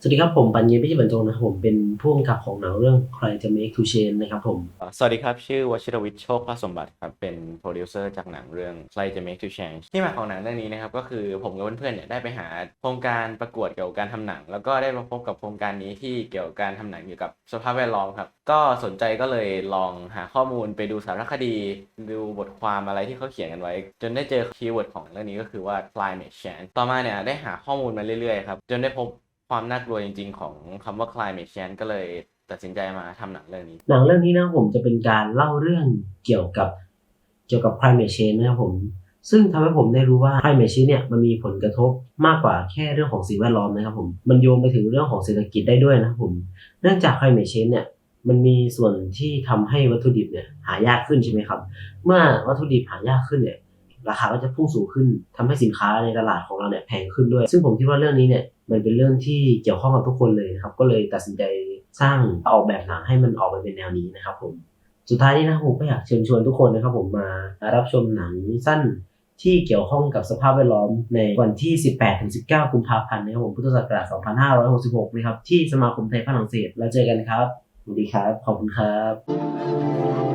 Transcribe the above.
สวัสดีครับผมปัญญาพิจิตรบรรจงนะครับผมเป็นผู้กำกับของหนังเรื่องใครจะ make to change นะครับผม สวัสดีครับ ชื่อวชิรวิทย์โชคพระสมบัติครับ เป็นโปรดิวเซอร์จากหนังเรื่องใครจะ make to change ที่มาของหนังเรื่องนี้นะครับ ก็คือผมกับเพื่อนๆเนี่ยได้ไปหาโครงการประกวดเกี่ยวกับการทำหนัง แล้วก็ได้มาพบกับโครงการนี้ที่เกี่ยวกับการทำหนังเกี่ยวกับสภาพแวดล้อมครับ ก็สนใจก็เลยลองหาข้อมูลไปดูสารคดี ดูบทความอะไรที่เขาเขียนกันไว้ จนได้เจอคีย์เวิร์ดของเรื่องนี้ก็คือว่า climate change ต่อมาเนี่ยได้หาข้อมูลมาเรื่อยๆครับจนได้พบ ความน่ากลัวจริง ๆ ของคำว่า climate change ก็เลยตัดสินใจมาทำหนังเรื่องนี้ หนังเรื่องนี้นะผมจะเป็นการเล่าเรื่องเกี่ยวกับเกี่ยวกับ climate change นะครับผม ซึ่งทำให้ผมได้รู้ว่า climate change เนี่ยมันมีผลกระทบมากกว่าแค่เรื่องของสิ่งแวดล้อมนะครับผม มันโยงไปถึงเรื่องของเศรษฐกิจได้ด้วยนะครับผม เนื่องจาก climate change เนี่ยมันมีส่วนที่ทำให้วัตถุดิบเนี่ยหายากขึ้นใช่ไหมครับ เมื่อวัตถุดิบหายากขึ้นเนี่ย ราคาก็จะพุ่งสูงขึ้นทำให้สินค้าในตลาดของเราเนี่ยแพงขึ้นด้วย ซึ่งผมคิดว่าเรื่องนี้เนี่ยมันเป็นเรื่องที่เกี่ยวข้องกับทุกคนเลยนะครับ ก็เลยตัดสินใจสร้างออกแบบหนังให้มันออกมาเป็นแนวนี้นะครับผมสุดท้ายนี้นะผมก็อยากเชิญชวนทุกคนนะครับ ผมมารับชมหนังสั้นที่เกี่ยวข้องกับสภาพแวดล้อมในวันที่ 18-19 กุมภาพันธ์นะครับผมพุทธศักราช 2566 นะครับ ที่สมาคมไทยฝรั่งเศสแล้วเจอกันครับสวัสดีครับ ขอบคุณครับ